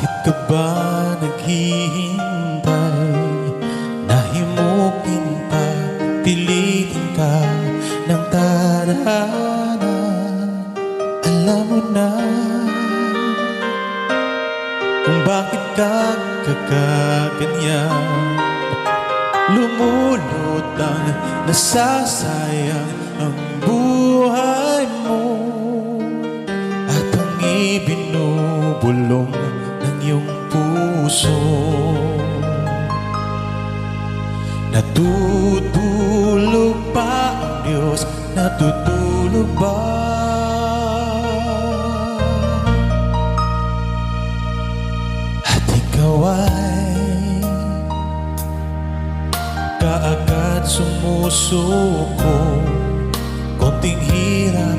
Bakit ka ba naghihintay? Nahimukin pa, pilitin ka ng tadhana. Alam mo na kung bakit ka kakaganyan. Lumulutang, nasasayang ang buhay mo. At ang ibinubulong ng iyong puso Natutulog ba ang Diyos? Natutulog ba? At ikaw ay kaagad sumusuko